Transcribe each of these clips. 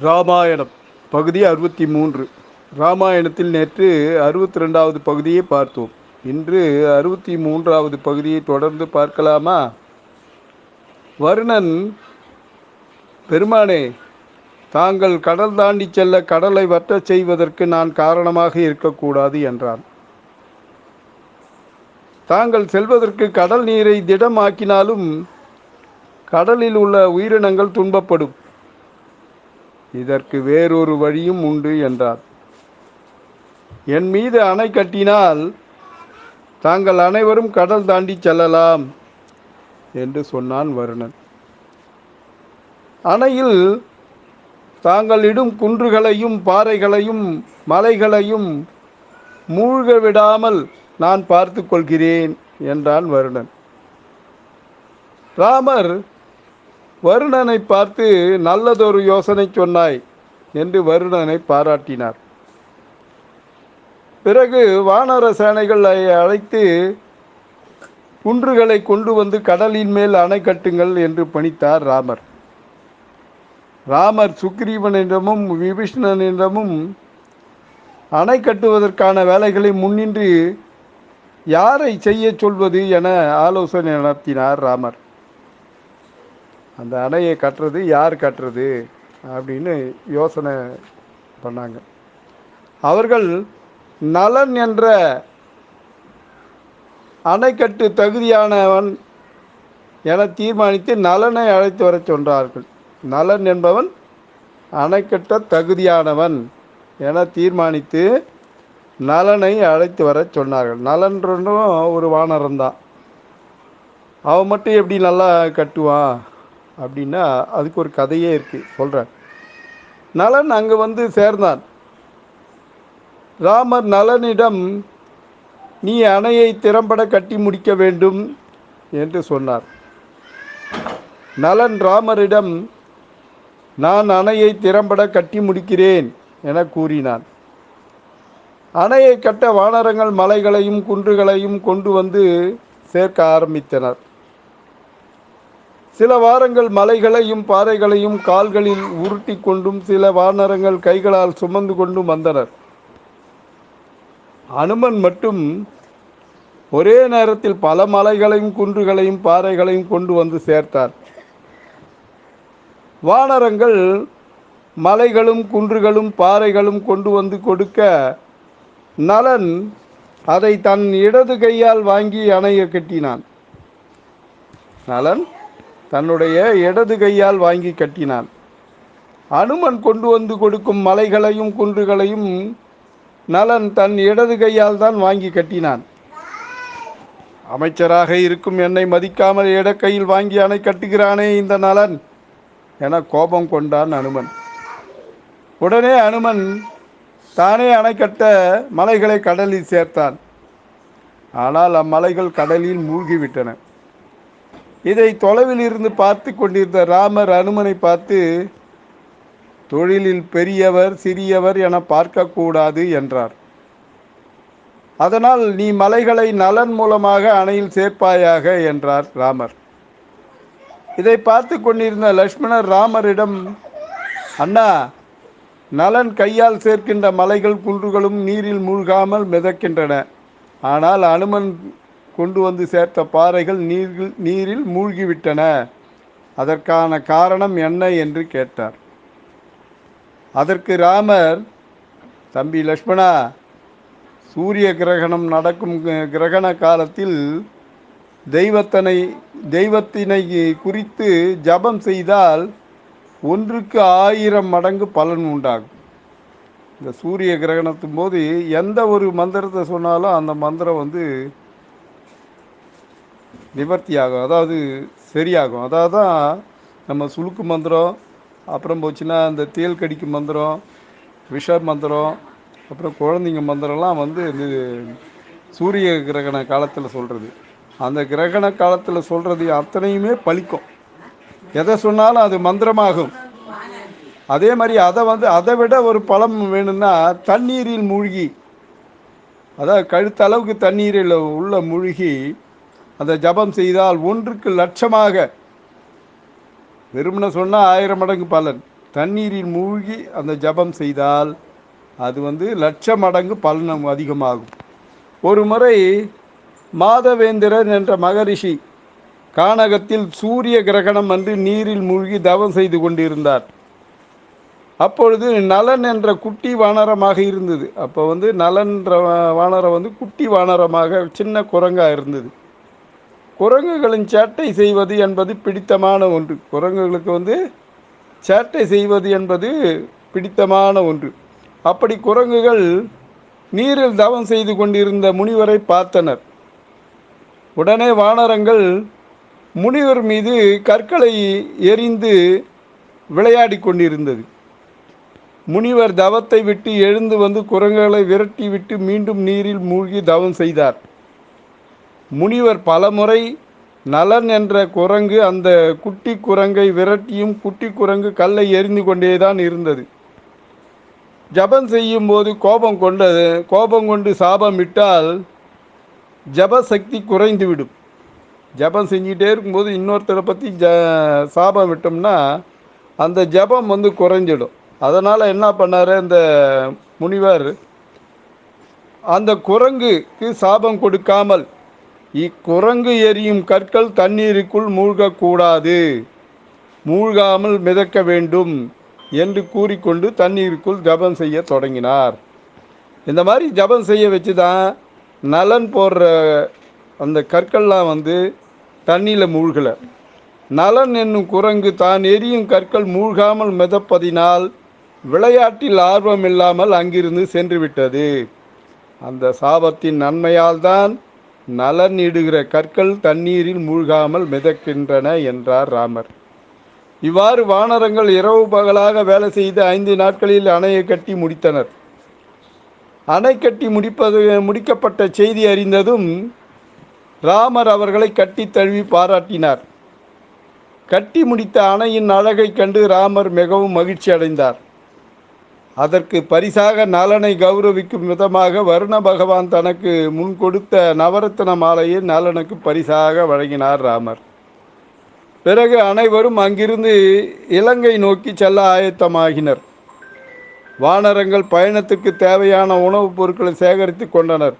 ராமாயணம் பகுதி அறுபத்தி மூன்று. ராமாயணத்தில் நேற்று அறுபத்தி ரெண்டாவது பகுதியை பார்த்தோம். இன்று அறுபத்தி மூன்றாவது பகுதியை தொடர்ந்து பார்க்கலாமா? வருணன் பெருமானே தாங்கள் கடல் தாண்டி செல்ல கடலை வற்றச் செய்வதற்கு நான் காரணமாக இருக்கக்கூடாது என்றான். தாங்கள் செல்வதற்கு கடல் நீரை திடமாக்கினாலும் கடலில் உள்ள உயிரினங்கள் துன்பப்படும். இதற்கு வேறொரு வழியும் உண்டு என்றார். என் மீது அணை கட்டினால் தாங்கள் அனைவரும் கடல் தாண்டி செல்லலாம் என்று சொன்னான் வருணன். அணையில் தாங்கள் இடும் குன்றுகளையும் பாறைகளையும் மலைகளையும் மூழ்க விடாமல் நான் பார்த்து கொள்கிறேன் என்றான் வருணன். ராமர் வருணனை பார்த்து நல்லதொரு யோசனை சொன்னாய் என்று வருணனை பாராட்டினார். பிறகு வானர சேனைகளை அழைத்து குன்றுகளை கொண்டு வந்து கடலின் மேல் அணை கட்டுங்கள் என்று பணித்தார் ராமர். ராமர் சுக்ரீவனிடமும் விபீஷ்ணனிடமும் அணை கட்டுவதற்கான வேலைகளை முன்னின்று யாரை செய்ய சொல்வது என ஆலோசனை நடத்தினார் ராமர். அந்த அணையை கட்டுறது யார் கட்டுறது அப்படின்னு யோசனை பண்ணாங்க. அவர்கள் நலன் என்ற அணைக்கட்டு தகுதியானவன் என தீர்மானித்து நலனை அழைத்து வரச் சொன்னார்கள். நலன் என்பவன் அணைக்கட்ட தகுதியானவன் என தீர்மானித்து நலனை அழைத்து வரச் சொன்னார்கள். நலன்றனும் ஒரு வானரம்தான் அவன் மட்டும் எப்படி நல்லா கட்டுவான்? அப்படின்னா அதுக்கு ஒரு கதையே இருக்குது சொல்கிறேன் நலன் அங்கே வந்து சேர்ந்தான். ராமர் நலனிடம் நீ அணையை திறம்பட கட்டி முடிக்க வேண்டும் என்று சொன்னார். நலன் ராமரிடம் நான் அணையை திறம்பட கட்டி முடிக்கிறேன் என கூறினான். அணையை கட்ட வானரங்கள் மலைகளையும் குன்றுகளையும் கொண்டு வந்து சேர்க்க ஆரம்பித்தனர். சில வாரங்கள் மலைகளையும் பாறைகளையும் கால்களில் உருட்டி கொண்டும் சில வானரங்கள் கைகளால் சுமந்து கொண்டும் வந்தனர். அனுமன் மட்டும் ஒரே நேரத்தில் பல மலைகளையும் குன்றுகளையும் பாறைகளையும் கொண்டு வந்து சேர்த்தார். வானரங்கள் மலைகளும் குன்றுகளும் பாறைகளும் கொண்டு வந்து கொடுக்க நலன் அதை தன் இடது கையால் வாங்கி அணைய கட்டினான். நலன்? தன்னுடைய இடது கையால் வாங்கி கட்டினான். அனுமன் கொண்டு வந்து கொடுக்கும் மலைகளையும் குன்றுகளையும் நலன் தன் இடது கையால் தான் வாங்கி கட்டினான். அமைச்சராக இருக்கும் என்னை மதிக்காமல் இடக்கையில் வாங்கி அணை கட்டுகிறானே இந்த நலன் என கோபம் கொண்டான் அனுமன். உடனே அனுமன் தானே அணை கட்ட மலைகளை கடலில் சேர்த்தான். ஆனால் அம்மலைகள் கடலில் மூழ்கிவிட்டன. இதை தொலைவில் இருந்து பார்த்து கொண்டிருந்த ராமர் அனுமனை பார்த்து தொழிலில் பெரியவர் சிறியவர் என பார்க்கக்கூடாது என்றார். அதனால் நீ மலைகளை நலன் மூலமாக அணையில் சேர்ப்பாயாக என்றார் ராமர். இதை பார்த்து கொண்டிருந்த லக்ஷ்மணர் ராமரிடம் அண்ணா நலன் கையால் சேர்க்கின்ற மலைகள் குன்றுகளும் நீரில் மூழ்காமல் மிதக்கின்றன. ஆனால் அனுமன் கொண்டு வந்து சேர்த்த பாறைகள் நீரில் நீரில் மூழ்கிவிட்டன. அதற்கான காரணம் என்ன என்று கேட்டார். அதற்கு ராமர் தம்பி லக்ஷ்மணா சூரிய கிரகணம் நடக்கும் கிரகண காலத்தில் தெய்வத்தனை தெய்வத்தினை குறித்து ஜபம் செய்தால் ஒன்றுக்கு ஆயிரம் மடங்கு பலன் உண்டாகும். இந்த சூரிய கிரகணத்தின் போது எந்த ஒரு மந்திரத்தை சொன்னாலும் அந்த மந்திரம் வந்து நிவர்த்தி ஆகும் அதாவது சரியாகும். அதாவது தான் நம்ம சுளுக்கு மந்திரம் அப்புறம் போச்சுன்னா அந்த தேல் கடிக்கு மந்திரம் விஷ மந்திரம் அப்புறம் குழந்தைங்க மந்திரம்லாம் வந்து இந்த சூரிய கிரகண காலத்தில் சொல்கிறது அந்த கிரகண காலத்தில் சொல்கிறது அத்தனையுமே பலிக்கும் எதை சொன்னாலும் அது மந்திரமாகும். அதே மாதிரி அதை வந்து அதை விட ஒரு பழம் வேணும்னா தண்ணீரில் மூழ்கி அதாவது கழுத்தளவுக்கு தண்ணீரில் உள்ள மூழ்கி அந்த ஜபம் செய்தால் ஒன்றுக்கு லட்சமாக. வெறுமனை சொன்னால் ஆயிரம் மடங்கு பலன். தண்ணீரில் மூழ்கி அந்த ஜபம் செய்தால் அது வந்து லட்ச மடங்கு பலனம் அதிகமாகும். ஒரு முறை மாதவேந்திரன் என்ற மகரிஷி கானகத்தில் சூரிய கிரகணம் அன்று நீரில் மூழ்கி தவம் செய்து கொண்டிருந்தார். அப்பொழுது நலன் என்ற குட்டி வானரமாக இருந்தது. அப்போ வந்து நலன்ற வானரம் வந்து குட்டி வானரமாக சின்ன குரங்காக இருந்தது. குரங்குகளின் சேட்டை செய்வது என்பது பிடித்தமான ஒன்று. குரங்குகளுக்கு வந்து சேட்டை செய்வது என்பது பிடித்தமான ஒன்று. அப்படி குரங்குகள் நீரில் தவம் செய்து கொண்டிருந்த முனிவரை பார்த்தனர். உடனே வானரங்கள் முனிவர் மீது கற்களை எறிந்து விளையாடி கொண்டிருந்தது. முனிவர் தவத்தை விட்டு எழுந்து வந்து குரங்குகளை விரட்டி விட்டு மீண்டும் நீரில் மூழ்கி தவம் செய்தார். முனிவர் பலமுறை நலன் என்ற குரங்கு அந்த குட்டி குரங்கை விரட்டியும் குட்டி குரங்கு கல்லை எரிந்து கொண்டேதான் இருந்தது. ஜபம் செய்யும் போது கோபம் கொண்டது கோபம் கொண்டு சாபமிட்டால் ஜப சக்தி குறைந்துவிடும் ஜபம் செஞ்சிகிட்டே இருக்கும்போது இன்னொருத்தரை பற்றி ஜ சாபம் விட்டோம்னா அந்த ஜபம் வந்து குறைஞ்சிடும். அதனால் என்ன பண்ணார் அந்த முனிவர் அந்த குரங்குக்கு சாபம் கொடுக்காமல் இக்குரங்கு எரியும் கற்கள் தண்ணீருக்குள் மூழ்கக்கூடாது. மூழ்காமல் மிதக்க வேண்டும் என்று கூறிக்கொண்டு தண்ணீருக்குள் ஜபம் செய்ய தொடங்கினார். இந்த மாதிரி ஜபம் செய்ய வச்சு தான் நலன் போடுற அந்த கற்கள்லாம் வந்து தண்ணியில் மூழ்கலை. நலன் என்னும் குரங்கு தான் எரியும் கற்கள் மூழ்காமல் மிதப்பதினால் விளையாட்டில் ஆர்வம் இல்லாமல் அங்கிருந்து சென்று விட்டது அந்த சாபத்தின் நன்மையால் தான் நலன் இடுகிற கற்கள் தண்ணீரில் மூழ்காமல் மிதக்கின்றன என்றார் ராமர். இவ்வாறு வானரங்கள் இரவு பகலாக வேலை செய்து ஐந்து நாட்களில் அணையை கட்டி முடித்தனர். அணை கட்டி முடிப்பது முடிக்கப்பட்ட செய்தி அறிந்ததும் ராமர் அவர்களை கட்டி தழுவி பாராட்டினார். கட்டி முடித்த அணையின் அழகைக் கண்டு ராமர் மிகவும் மகிழ்ச்சி அடைந்தார் அதற்கு பரிசாக நலனை கௌரவிக்கும் விதமாக வருண பகவான் தனக்கு முன் கொடுத்த நவரத்ன மாலையை நலனுக்கு பரிசாக வழங்கினார் ராமர். பிறகு அனைவரும் அங்கிருந்து இலங்கை நோக்கி செல்ல ஆயத்தமாகினர். வானரங்கள் பயணத்துக்கு தேவையான உணவுப் பொருட்களை சேகரித்து கொண்டனர்.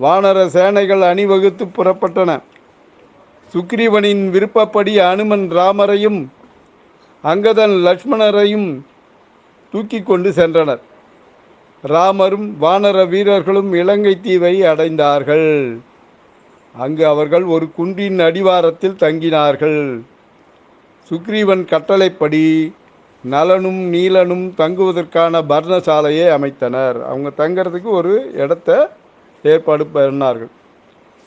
வானர சேனைகள் அணிவகுத்து புறப்பட்டன. சுக்ரீவனின் விருப்பப்படி அனுமன் ராமரையும் அங்கதன் லக்ஷ்மணரையும் தூக்கி கொண்டு சென்றனர். ராமரும் வானர வீரர்களும் இலங்கை தீவை அடைந்தார்கள். அங்கு அவர்கள் ஒரு குன்றின் அடிவாரத்தில் தங்கினார்கள். சுக்ரீவன் கட்டளைப்படி நலனும் நீலனும் தங்குவதற்கான பர்ணசாலையை அமைத்தனர். அவங்க தங்கிறதுக்கு ஒரு இடத்த ஏற்பாடு பண்ணார்கள்.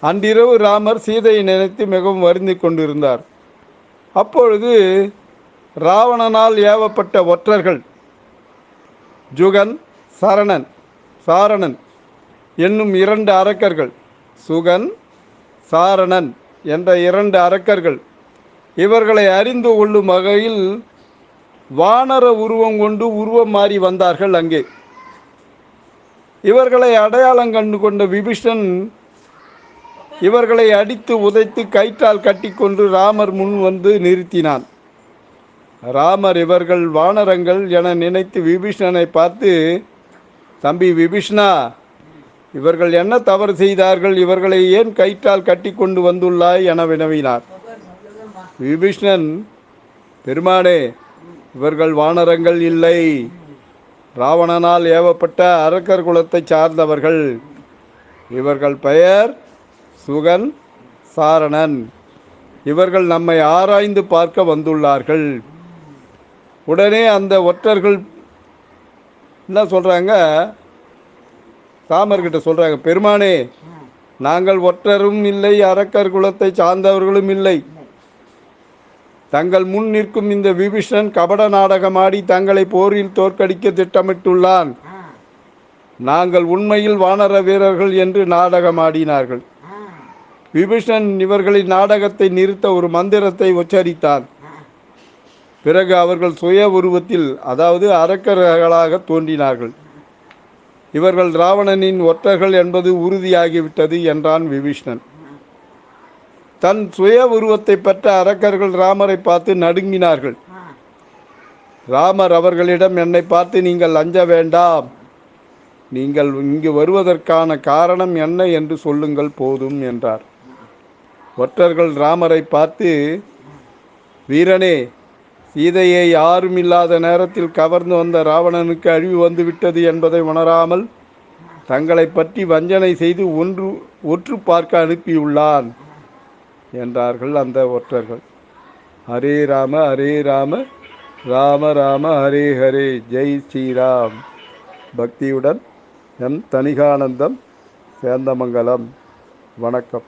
அன்றிரவு ராமர் சீதையை நினைத்து மிகவும் வருந்தி கொண்டிருந்தார். அப்பொழுது ராவணனால் ஏவப்பட்ட ஒற்றர்கள் ஜுகன் சரணன் சாரணன் என்னும் இரண்டு அரக்கர்கள். சுகன் சாரணன் என்ற இரண்டு அரக்கர்கள். இவர்களை அறிந்து கொள்ளும் வகையில் வானர உருவம் கொண்டு உருவம் மாறி வந்தார்கள் அங்கே. இவர்களை அடையாளம் கண்டு கொண்ட விபீஷன் இவர்களை அடித்து உதைத்து கயிற்றால் கட்டிக்கொண்டு ராமர் முன் வந்து நிறுத்தினான். ராமர் இவர்கள் வானரங்கள் என நினைத்து விபீஷணனை பார்த்து தம்பி விபீஷ்ணா இவர்கள் என்ன தவறு செய்தார்கள்? இவர்களை ஏன் கயிற்றால் கட்டி கொண்டு வந்துள்ளாய்? என வினவினார். விபீஷ்ணன் பெருமானே இவர்கள் வானரங்கள் இல்லை. ராவணனால் ஏவப்பட்ட அரக்கர் குலத்தைச் சார்ந்தவர்கள். இவர்கள் பெயர் சுகன் சாரணன். இவர்கள் நம்மை ஆராய்ந்து பார்க்க வந்துள்ளார்கள். உடனே அந்த ஒற்றர்கள் என்ன சொல்கிறாங்க சாமர்கிட்ட சொல்கிறாங்க பெருமானே நாங்கள் ஒற்றரும் இல்லை அரக்கர் குலத்தை சார்ந்தவர்களும் இல்லை. தங்கள் முன் நிற்கும் இந்த விபீஷன் கபட நாடகமாடி தங்களை போரில் தோற்கடிக்க திட்டமிட்டுள்ளான். நாங்கள் உண்மையில் வானர வீரர்கள் என்று நாடகமாடினார்கள். விபீஷன் இவர்களின் நாடகத்தை நிறுத்த ஒரு மந்திரத்தை உச்சரித்தான். பிறகு அவர்கள் சுய உருவத்தில் அதாவது அரக்கர்களாக தோன்றினார்கள். இவர்கள் ராவணனின் ஒற்றர்கள் என்பது உறுதியாகிவிட்டது என்றான் விபீஷ்ணன். தன் சுய உருவத்தை பெற்ற அரக்கர்கள் ராமரை பார்த்து நடுங்கினார்கள். ராமர் அவர்களிடம் என்னை பார்த்து நீங்கள் அஞ்ச வேண்டாம். நீங்கள் இங்கு வருவதற்கான காரணம் என்ன என்று சொல்லுங்கள் போதும் என்றார். ஒற்றர்கள் ராமரை பார்த்து வீரனே சீதையை யாரும் இல்லாத நேரத்தில் கவர்ந்து வந்த ராவணனுக்கு அழிவு வந்துவிட்டது என்பதை உணராமல் தங்களை பற்றி வஞ்சனை செய்து ஒன்று ஒற்று பார்க்க அனுப்பியுள்ளான் என்றார்கள் அந்த ஒற்றர்கள். ஹரே ராம ஹரே ராம ராம ராம ஹரே ஹரே ஜெய் ஸ்ரீராம். பக்தியுடன் எம் தனிகானந்தம் சேந்தமங்கலம். வணக்கம்.